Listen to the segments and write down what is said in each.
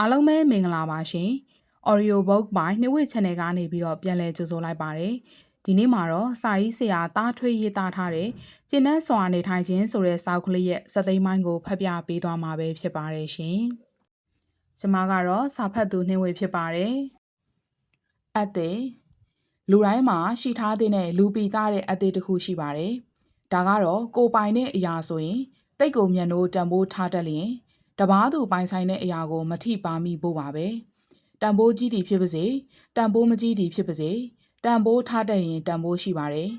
အားလုံးပဲမင်္ဂလာပါရှင်။ Audio Book by နှိဝေ channel ကနေပြီးတော့ပြန်လည်ကြိုဆိုလိုက်ပါတယ်။ဒီနေ့မှာတော့စာရေးဆရာတားထွေးရေးသားထားတဲ့ကျင်းနဲ့စွာနေထိုင်ခြင်းဆိုတဲ့စာအုပ်ကလေးရဲ့စက်သိမ်းပိုင်းကိုဖတ်ပြပေးသွားမှာပဲဖြစ်ပါတယ်ရှင်။ကျွန်မကတော့စာဖတ်သူနှိဝေဖြစ်ပါတယ်။အသေးလူတိုင်းမှာရှိထားတဲ့လူပီသားတဲ့အသေးတစ်ခုရှိပါတယ်။ဒါကတော့ကိုပိုင်တဲ့အရာဆိုရင်တိတ်ကိုမြန်လို့တံပိုးထားတတ်လျင် တပားသူပိုင်ဆိုင်တဲ့အရာကို မထိပါမိဖို့ပါပဲတန်ဖိုးကြီးသည်ဖြစ်ပါစေတန်ဖိုးမကြီးသည်ဖြစ်ပါစေတန်ဖိုးထားတတ်ရင်တန်ဖိုးရှိပါတယ်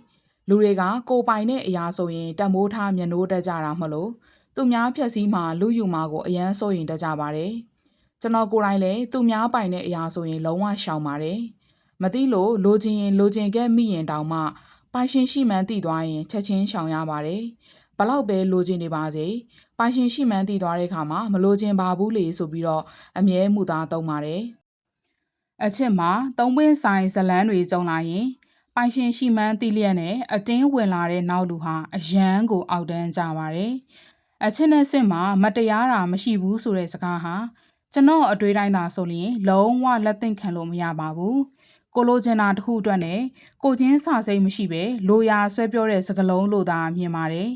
လူတွေကကိုပိုင်တဲ့အရာဆိုရင်တန်ဖိုးထားမျက်နှိုးတက်ကြတာမလို့သူများဖြက်စီးမှလူယူမှာကိုအယမ်းစိုးရင်တက်ကြပါတယ်ကျွန်တော်ကိုယ်တိုင်လည်းသူများပိုင်တဲ့အရာဆိုရင်လုံးဝရှောင်ပါတယ်မသိလို့လိုချင်ရင်လိုချင်ခဲ့မိရင်တောင်မှပိုင်ရှင်ရှိမှန်းသိသွားရင်ချက်ချင်းရှောင်ရပါတယ် ဘလောက်ပဲလိုချင်နေပါစေပိုင်ရှင်ရှိမှန်းသိသွားတဲ့အခါမှာမလိုချင်ပါဘူးလေဆိုပြီးတော့အမြဲမှုသားသုံးပါတယ်အချစ်မှာသုံးပွင့်ဆိုင်ဇလန်းတွေကြုံလာရင်ပိုင်ရှင်ရှိမှန်းသိလျက်နဲ့အတင်းဝင်လာတဲ့နောက်လူဟာအယမ်းကိုအောက်တန်းကြပါတယ်အချစ်နဲ့စစ်မှာမတရားတာမရှိဘူးဆိုတဲ့စကားဟာကျွန်တော်အတွေ့တိုင်းသာဆိုရင်လုံးဝလက်သင့်ခံလို့မရပါဘူးကိုလိုချင်တာတခုအတွက်နဲ့ကိုချင်းစာစိတ်မရှိပဲလိုရာဆွဲပြောတဲ့စကလုံးလို့သာမြင်ပါတယ်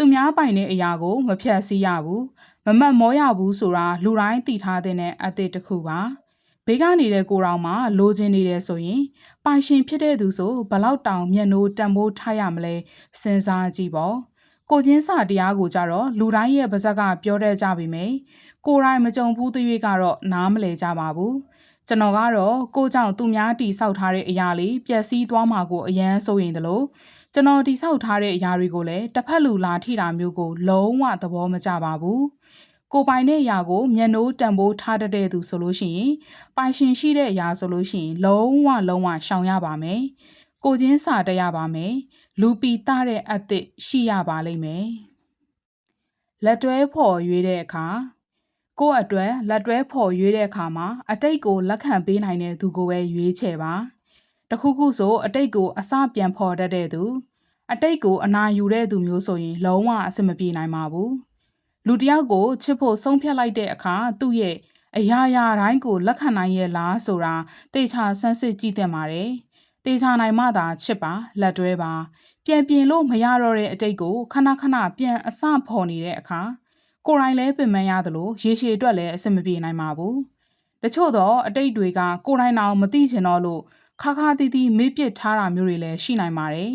သူများပိုင်တဲ့အရာကို မဖြတ်စည်းရဘူးမမတ်မောရဘူးဆိုတာလူတိုင်းသိထားတဲ့အသည့်တစ်ခုပါဘေးကနေတဲ့ကိုတော်မှာလိုချင်နေတယ်ဆိုရင်ပိုင်ရှင်ဖြစ်တဲ့သူဆိုဘလောက်တောင်မျက်နှိုးတန်ဖိုးထားရမလဲစဉ်းစားကြည့်ပေါ့ကိုချင်းစာတရားကိုကြတော့လူတိုင်းရဲ့ပါဇက်ကပြောတတ်ကြပြီမယ်ကိုယ်တိုင်မကြုံဘူးသွေးကတော့နားမလဲကြပါဘူး ကျွန်တော်ကတော့ကိုကြောင့်သူများတီဆောက်ထားတဲ့အရာလေးပျက်စီးသွားမှာကိုအယမ်းစိုးရင်တလို့ကျွန်တော်တိဆောက်ထားတဲ့အရာတွေကိုလည်းတစ်ဖက်လူလာထိတာမျိုးကိုလုံးဝသဘောမကျပါဘူးကိုပိုင်တဲ့အရာကိုမျက်နှိုးတံပိုးထားတတ်တဲ့သူဆိုလို့ရှိရင်ပိုင်ရှင်ရှိတဲ့အရာဆိုလို့ရှိရင်လုံးဝလုံးဝရှောင်ရပါမယ်ကိုချင်းစာတရပါမယ်လူပီတတဲ့အသစ်ရှိရပါလိမ့်မယ်လက်တွဲဖော်ရွေးတဲ့အခါ ကိုယ့်အတွက်လက်တွဲဖော်ရွေးတဲ့အခါမှာအတိတ်ကိုလက်ခံပေးနိုင်တဲ့သူကိုပဲရွေးချယ်ပါတခုခုဆိုအတိတ်ကိုအစပြန်ဖော်တတ်တဲ့သူအတိတ်ကိုအနာယူတဲ့သူမျိုးဆိုရင် လုံးဝအဆင်မပြေနိုင်ပါဘူးလူတယောက်ကိုချစ်ဖို့ဆုံးဖြတ်လိုက်တဲ့အခါသူ့ရဲ့အရာရာတိုင်းကိုလက်ခံနိုင်ရဲ့လားဆိုတာတေချာဆန်းစစ်ကြည့်သင့်ပါတယ်တေချာနိုင်မှသာချစ်ပါလက်တွဲပါ ပြန်ပြင်လို့မရတော့တဲ့အတိတ်ကိုခဏခဏပြန်အစဖော်နေတဲ့အခါ ကိုယ်တိုင်လည်းပင်ပန်းရသလိုရေရှည်အတွက်လည်းအဆင်မပြေနိုင်ပါဘူးတချို့တော့အတိတ်တွေကကိုယ်တိုင်တောင်မသိချင်တော့လို့ခါခါတီးတီးမေ့ပစ်ထားတာမျိုးတွေလည်းရှိနိုင်ပါတယ်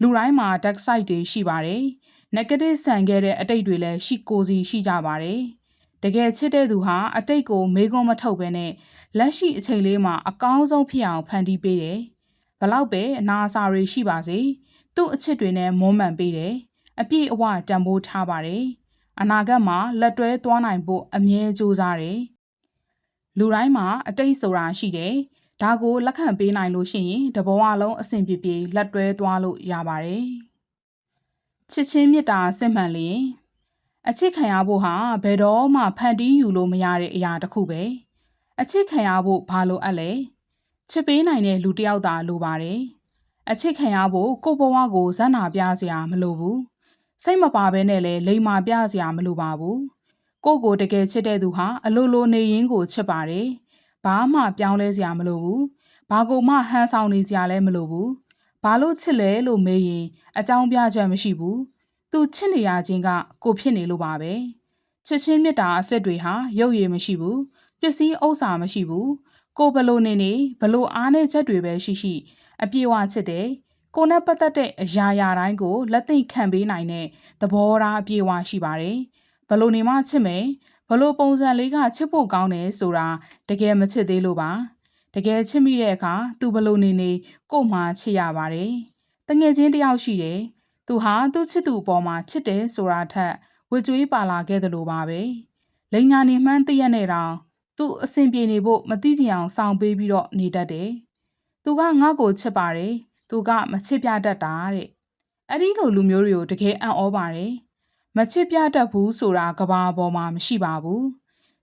လူတိုင်းမှာ dark side တွေရှိပါတယ်။ negative ဆန်ခဲ့တဲ့အတိတ်တွေလည်းရှိကိုစီရှိကြပါတယ်။တကယ်ချစ်တဲ့သူဟာအတိတ်ကိုမေးခွန်းမထုတ်ဘဲနဲ့လက်ရှိအချိန်လေးမှာအကောင်းဆုံးဖြစ်အောင်ဖန်တီးပေးတယ်။ဘလောက်ပဲအနာအစာတွေရှိပါစေ။သူ့အချစ်တွေနဲ့မွမ်းမံပေးတယ်။အပြည့်အဝတန်ဖိုးထားပါတယ်။ အနာဂတ်မှာလက်တွဲသွားနိုင်ဖို့အမြဲကြိုးစားတယ်။လူတိုင်းမှာအတိတ်ဆိုတာရှိတယ်။ဒါကိုလက်ခံပေးနိုင်လို့ရှိရင်တဘဝလုံးအဆင်ပြေပြေလက်တွဲသွားလို့ရပါတယ်ချစ်ချင်းမေတ္တာစစ်မှန်လျင်အချစ်ခံရဖို့ဟာဘယ်တော့မှဖန်တီးယူလို့မရတဲ့အရာတစ်ခုပဲအချစ်ခံရဖို့ဘာလို့အပ်လဲချစ်ပေးနိုင်တဲ့လူတစ်ယောက်သာလိုပါတယ်အချစ်ခံရဖို့ကိုဘဝကိုဇက်နာပြစရာမလိုဘူး စိတ်မပါဘဲနဲ့လည်းလိမ်မာပြစရာမလိုပါဘူးကိုကိုတကယ်ချစ်တဲ့သူဟာအလိုလိုနေရင်းကိုချစ်ပါတယ်ဘာမှပြောင်းလဲစရာမလိုဘူးဘာကိုမှဟန်ဆောင်နေစရာလည်းမလိုဘူးဘာလို့ချစ်လဲလို့မေးရင်အကြောင်းပြချက်မရှိဘူးသူချစ်နေရခြင်းကကိုဖြစ်နေလို့ပါပဲချစ်ချင်းမေတ္တာအစစ်တွေဟာရုပ်ရည်မရှိဘူးပစ္စည်းဥစ္စာမရှိဘူးကိုဘလို့နေနေဘလို့အားနေချက်တွေပဲရှိရှိ အပြေဝချစ်တယ် ကိုနဲ့ပတ်သက်တဲ့အရာရာတိုင်းကိုလက်သိခံပေးနိုင်တဲ့သဘောထားအပြေဝရှိပါတယ်ဘလို့နေမှချစ်မယ်ဘလို့ပုံစံလေးကချစ်ဖို့ကောင်းတယ်ဆိုတာတကယ်မချစ်သေးလို့ပါတကယ်ချစ်မိတဲ့အခါသူဘလို့နေနေကို့မှာချစ်ရပါတယ်တငယ်ချင်းတယောက်ရှိတယ်သူဟာသူ့ချစ်သူအပေါ်မှာချစ်တယ်ဆိုတာထက်ဝကြွေးပါလာခဲ့တယ်လို့ပါပဲလိန်ညာနေမှန်းတရက်နဲ့တောင်သူ့အဆင်ပြေနေဖို့မသိကြအောင်စောင့်ပေးပြီးတော့နေတတ်တယ်သူကငါ့ကိုချစ်ပါတယ် သူကမချစ်ပြတတ်တာတဲ့အဲ့ဒီလိုလူမျိုးတွေကိုတကယ်အံ့ဩပါတယ်မချစ်ပြတတ်ဘူးဆိုတာကဘာပေါ်မှာမရှိပါဘူး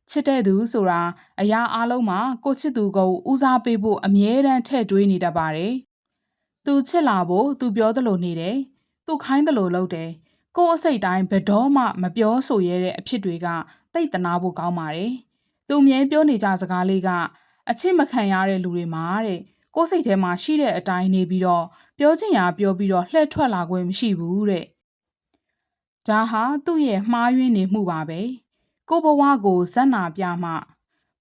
ချစ်တဲ့သူဆိုတာအရာအလုံးမှာကိုချစ်သူကိုဦးစားပေးဖို့အမြဲတမ်းထည့်တွေးနေတတ်ပါတယ်သူချစ်လာဖို့သူပြောသလိုနေတယ်သူခိုင်းသလိုလုပ်တယ်ကိုအစိတ်တိုင်းဘယ်တော့မှမပြောဆိုရတဲ့အဖြစ်တွေကတိတ်တနာဖို့ကောင်းပါတယ်သူအမြဲပြောနေကြစကားလေးကအချစ်မခံရတဲ့လူတွေမှာတဲ့ ကိုယ်စိတ်ထဲမှာရှိတဲ့အတိုင်းနေပြီးတော့ပြောချင်ရာပြောပြီးတော့လှည့်ထွက်လာခွင့်မရှိဘူးတဲ့ဒါဟာသူ့ရဲ့မှားယွင်းနေမှုပါပဲကိုဘဝကိုဇက်နာပြမှ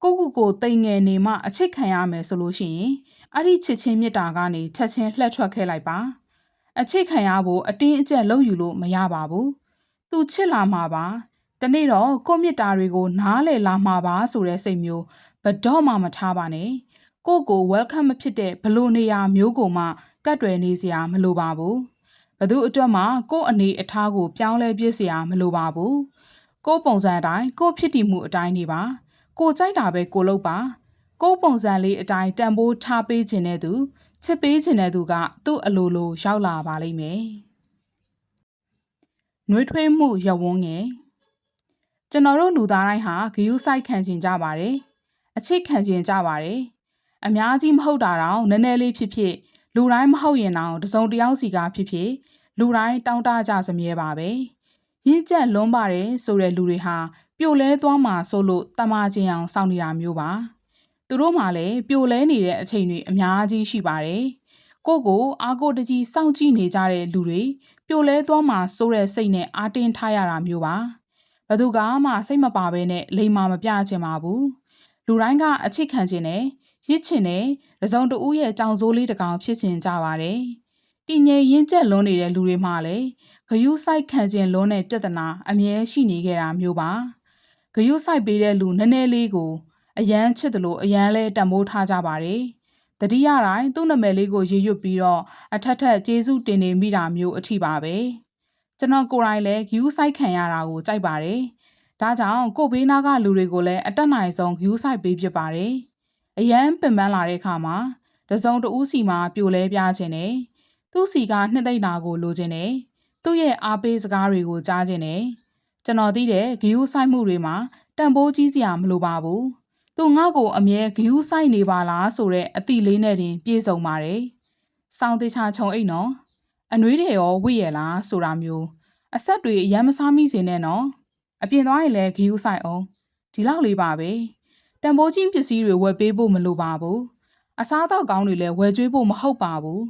ကိုကူကိုတိမ်ငယ်နေမှအချစ်ခံရမယ်ဆိုလို့ရှိရင်အဲ့ဒီချစ်ချင်းမြတ်တာကနေချက်ချင်းလှည့်ထွက်ခဲ့လိုက်ပါအချစ်ခံရဖို့အတင်းအကျပ်လုပ်ယူလို့မရပါဘူးသူချစ်လာမှာပါတနေ့တော့ကိုမြတ်တာတွေကိုနားလည်လာမှာပါဆိုတဲ့စိတ်မျိုးဘတော့မှမထားပါနဲ့ ကိုကို welcome မဖြစ်တဲ့ဘလို့နေရာမျိုးကိုမှကတ်တွယ်နေစရာမလိုပါဘူးဘသူအတွက်မှကိုအနေအထားကိုပြောင်းလဲပြစ်စရာမလိုပါဘူးကိုပုံစံအတိုင်းကိုဖြစ်တည်မှုအတိုင်းနေပါကိုကြိုက်တာပဲကိုလုပ်ပါကိုပုံစံလေးအတိုင်းတန်ဖိုးထားပေးခြင်းတဲ့သူချစ်ပေးခြင်းတဲ့သူကသူ့အလိုလိုရောက်လာပါလိမ့်မယ်။နှွေးထွေးမှုရဝန်းငယ်ကျွန်တော်တို့လူသားတိုင်းဟာဂယုစိုက်ခံကျင်ကြပါတယ်။အချစ်ခံကျင်ကြပါတယ်။ အများကြီးမဟုတ်တာတော့နည်းနည်းလေးဖြစ်ဖြစ်လူတိုင်းမဟုတ်ရင်တော့တစုံတယောက်စီကဖြစ်ဖြစ်လူတိုင်းတောင်းတကြစမြဲပါပဲ။ရင်းကျက်လွန်းပါတယ်ဆိုတဲ့လူတွေဟာပြိုလဲသွားမှာဆိုလို့တမချင်းအောင်စောင့်နေတာမျိုးပါ။သူတို့မှလည်းပြိုလဲနေတဲ့အချိန်တွေအများကြီးရှိပါတယ်။ကိုကိုအားကိုတကြီးစောင့်ကြည့်နေကြတဲ့လူတွေပြိုလဲသွားမှာစိုးတဲ့စိတ်နဲ့အားတင်းထားရတာမျိုးပါ။ဘသူကမှစိတ်မပါဘဲနဲ့လိမ်မာမပြချင်ပါဘူးလူတိုင်းကအချစ်ခံခြင်းနဲ့ ရစ်ချင်တဲ့တစုံတဦးရဲ့ကြောင်စိုးလေးတကောင်ဖြစ်ခြင်းကြပါတယ်တည်ငြိမ်ရင်းကျက်လွန်းနေတဲ့လူတွေမှလည်းဂယုစိုက်ခံခြင်းလွန်းတဲ့ပြဿနာအမြဲရှိနေကြတာမျိုးပါဂယုစိုက်ပေးတဲ့လူနည်းနည်းလေးကိုအယမ်းချစ်တယ်လို့အယမ်းလဲတံမိုးထားကြပါတယ်တတိယတိုင်းသူ့နာမည်လေးကိုရွရွတ်ပြီးတော့အထက်ထက်ကျေးဇူးတင်နေမိတာမျိုးအထိပါပဲ။ကျွန်တော်ကိုယ်တိုင်လည်း view site ခံရတာကိုကြိုက်ပါတယ်။ဒါကြောင့်ကိုဘေးနားကလူတွေကိုလည်းအတက်နိုင်ဆုံး view site ပေးဖြစ်ပါတယ်။ အရန်ပင်ပန်းလာတဲ့အခါမှာတစုံတဦးစီမှာပြိုလဲပြခြင်းနဲ့သူ့စီကနှစ်သိမ့်တာကိုလိုချင်တယ်။သူ့ရဲ့အားပေးစကားတွေကိုကြားခြင်းနဲ့ကျွန်တော်သိတဲ့ view site မှုတွေမှာတန်ဖိုးကြီးစရာမလိုပါဘူး။သူငါ့ကိုအမြဲ view site နေပါလားဆိုတဲ့အတိလေးနဲ့တင်ပြေဆုံးပါတယ်။စောင်းတေချာခြုံအိတ်နော်။အနှွေးတွေရောဝိရလားဆိုတာမျိုးအဆက်တွေရမ်းမစားမိစေနဲ့နော်အပြင်သွားရင်လည်းဂီယူဆိုင်အောင်ဒီလောက်လေးပါပဲ တံပိုးချင်းပစ္စည်းတွေဝယ်ပေးဖို့မလိုပါဘူးအစားအသောက်ကောင်းတွေလည်းဝယ်ကျွေးဖို့မဟုတ်ပါဘူး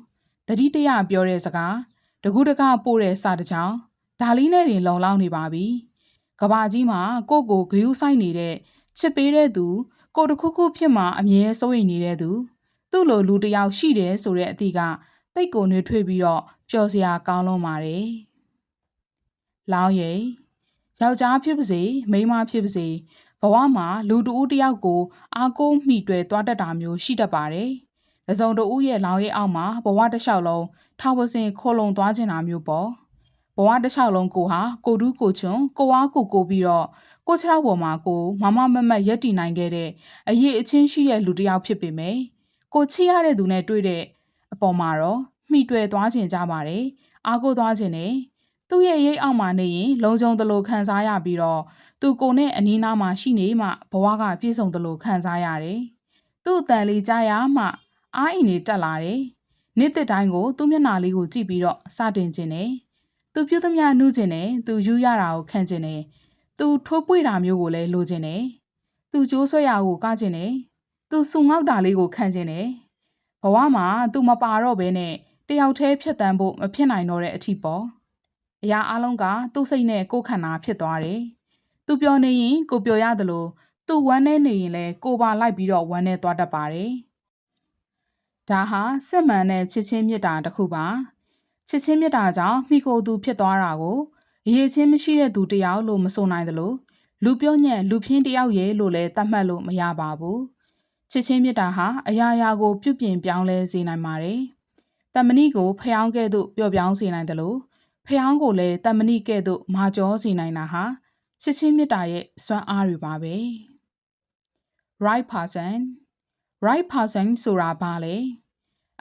တတိတရပြောတဲ့စကားတကူတကပို့တဲ့စာတကြောင်ဒါလေးနဲ့တင်လုံလောက်နေပါပြီကဘာကြီးမှာကိုကိုဂယူဆိုင်နေတဲ့ချစ်ပေးတဲ့သူကိုတခုခုဖြစ်မှအမြဲစိုးရိမ်နေတဲ့သူသူ့လိုလူတယောက်ရှိတယ်ဆိုတဲ့အသည့်ကတိတ်ကိုနှွေးထွေးပြီးတော့ပျော်စရာကောင်းလွန်းပါတယ်။လောင်းရိပ်ယောက်ျားဖြစ်ပါစေမိန်းမဖြစ်ပါစေဘ ဝမှာလူတဦးတယောက်ကိုအားကိုးမိတွေ့သွားတတ်တာမျိုးရှိတတ်ပါတယ်။ဒဇုံတဦးရဲ့လောင်းရိပ်အောက်မှာဘဝတစ်လျှောက်လုံးထောက်ပစင်ခိုလုံသွားခြင်းတာမျိုးပေါ့။ဘဝတစ်လျှောက်လုံးကိုဟာကိုတူးကိုချွန်ကိုဝါကိုကိုပြီးတော့ကိုခြေထောက်ပေါ်မှာကိုမမမမတ်ရက်တည်နိုင်ခဲ့တဲ့အရေးအချင်းရှိတဲ့လူတစ်ယောက်ဖြစ်ပေမယ့်ကိုချစ်ရတဲ့သူနဲ့တွေ့တဲ့အပေါ်မှာတော့မှီတွေ့သွားခြင်းကြပါတယ်အားကိုးသွားခြင်းနဲ့ သူ့ရဲ့ရိတ်အောက်မှာနေရင်လုံခြုံသလိုခံစားရပြီးတော့သူကိုနဲ့အနီးနားမှာရှိနေမှဘဝကပြည့်စုံသလိုခံစားရတယ်သူ့အတန်လေးကြားရမှအားအိမ်နေတက်လာတယ်နေ့တစ်တိုင်းကိုသူ့မျက်နှာလေးကိုကြည့်ပြီးတော့စတင်ခြင်းနဲ့သူပြုသမျှနှုခြင်းနဲ့သူယူရတာကိုခံခြင်းနဲ့သူထိုးပွေတာမျိုးကိုလည်းလိုခြင်းနဲ့သူကြိုးဆွဲရာကိုကခြင်းနဲ့သူစုငေါက်တာလေးကိုခံခြင်းနဲ့ဘဝမှာသူမပါတော့ဘဲနဲ့တယောက်တည်းဖြတ်တန်းဖို့မဖြစ်နိုင်တော့တဲ့အထီပေါ့ အရာအလုံးကသူ့စိတ်နဲ့ကိုယ်ခန္ဓာဖြစ်သွားတယ်သူပြောနေရင်ကိုပြောရသလိုသူဝမ်းနေနေရင်လည်းကိုပါလိုက်ပြီးတော့ဝမ်းနေသွားတတ်ပါတယ်ဒါဟာစစ်မှန်တဲ့ချစ်ချင်းမေတ္တာတစ်ခုပါချစ်ချင်းမေတ္တာကြောင့်မိကိုသူဖြစ်သွားတာကိုအရေးချင်းမရှိတဲ့သူတယောက်လို့မဆိုနိုင်သလိုလူပြောညံ့လူပြင်းတယောက်ရဲ့လို့လည်းသတ်မှတ်လို့မရပါဘူးချစ်ချင်းမေတ္တာဟာအရာရာကိုပြုပြင်ပြောင်းလဲစေနိုင်ပါတယ်တမဏိကိုဖျောင်းကဲ့သို့ပျော့ပြောင်းစေနိုင်တယ်လို့ ဖျောင်းကိုလည်းတမဏိကဲ့သို့မာကျောစေနိုင်တာဟာချစ်ချင်းမေတ္တာရဲ့စွမ်းအားတွေပါပဲ right person right person ဆိုတာဘာလဲ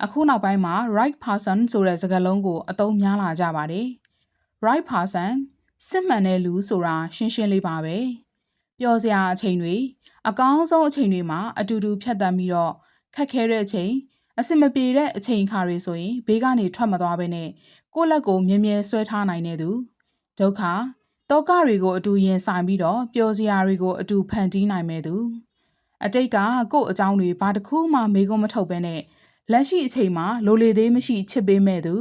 အခုနောက်ပိုင်းမှာ right person ဆိုတဲ့စကားလုံးကိုအသုံးများလာကြပါတယ် right person စစ်မှန်တဲ့လူဆိုတာရှင်းရှင်းလေးပါပဲပြောစရာအချိန်တွေအကောင်းဆုံးအချိန်တွေမှာအတူတူဖြတ်သန်းပြီးတော့ခက်ခဲတဲ့အချိန် အစင်မပြေတဲ့အချိန်အခါတွေဆိုရင်ဘေးကနေထွက်မသွားဘဲနဲ့ကိုယ့်လက်ကိုမြဲမြဲဆွဲထားနိုင်တဲ့သူဒုက္ခတောကတွေကိုအတူရင်ဆိုင်ပြီးတော့ပျော်စရာတွေကိုအတူဖန်တီးနိုင်မဲ့သူအတိတ်ကကို့အကြောင်းတွေဘာတစ်ခုမှမေးခွန်းမထုတ်ဘဲနဲ့လက်ရှိအချိန်မှာလိုလေသေးမရှိချစ်ပေးမဲ့သူ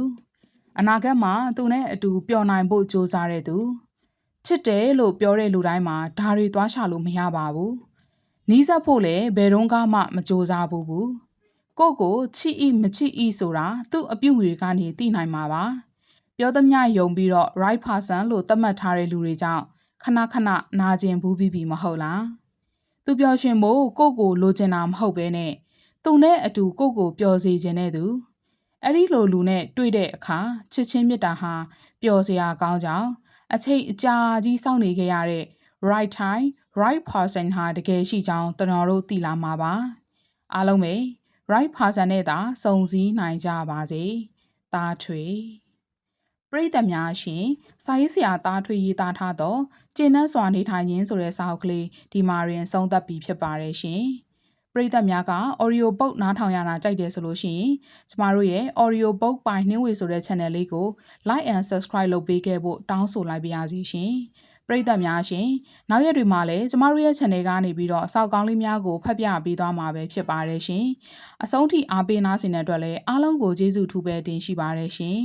အနာဂတ်မှာသူနဲ့အတူပျော်နိုင်ဖို့ကြိုးစားတဲ့သူချစ်တယ်လို့ပြောတဲ့လူတိုင်းမှာဓာရီသွားချလို့မရပါဘူးနီးစပ်ဖို့လည်းဘယ်တော့မှမကြိုးစားဘူးဘူး ကိုကိုချစ်ဤမချစ်ဤဆိုတာသူ့အပြုတ်တွေကနေသိနိုင်မှာပါပြောသမျှယုံပြီးတော့ right person လို့သတ်မှတ်ထားတဲ့လူတွေကြောင့်ခဏခဏနာကျင်ဘူးပြီးပြီမဟုတ်လားသူပျော်ရွှင်ဖို့ကိုကိုလိုချင်တာမဟုတ်ပဲနဲ့သူနဲ့အတူကိုကိုပျော်စေခြင်းတဲ့သူအဲ့ဒီလိုလူနဲ့တွေ့တဲ့အခါချစ်ချင်းမြတ်တာဟာပျော်စရာကောင်းကြောင်းအချိန်အကြာကြီးစောင့်နေခဲ့ရတဲ့ right time right person ဟာတကယ်ရှိကြောင်းကျွန်တော်တို့သိလာမှာပါအားလုံးပဲ right person နဲ့သာစုံစည်းနိုင်ကြပါစေတာထွေပရိသတ်များရှင်စာရေးဆရာတာထွေရေးသားထားသောကျင့်နှံ့စွာနေထိုင်ခြင်းဆိုတဲ့စာအုပ်ကလေးဒီမှာရင်ဆုံးသက်ပြီးဖြစ်ပါတယ်ရှင်ပရိသတ်များက audio book နားထောင်ရတာကြိုက်တယ်ဆိုလို့ရှိရင်ကျမတို့ရဲ့ audio book ပိုင်နှင်းဝေဆိုတဲ့ channel လေးကို like and subscribe လုပ်ပေးခဲ့ဖို့တောင်းဆိုလိုက်ပါရစေရှင် ပရိသတ်များရှင်နောက်ရက်တွေမှာလည်းကျမတို့ရဲ့ channel ကနေပြီးတော့အဆောက်ကောင်းလေးများကိုဖတ်ပြပေးသွားမှာပဲဖြစ်ပါတယ်ရှင်အဆုံးထိအားပေးနားဆင်တဲ့အတွက်လည်းအားလုံးကိုကျေးဇူးထူးပဲတင်ရှိပါတယ်ရှင်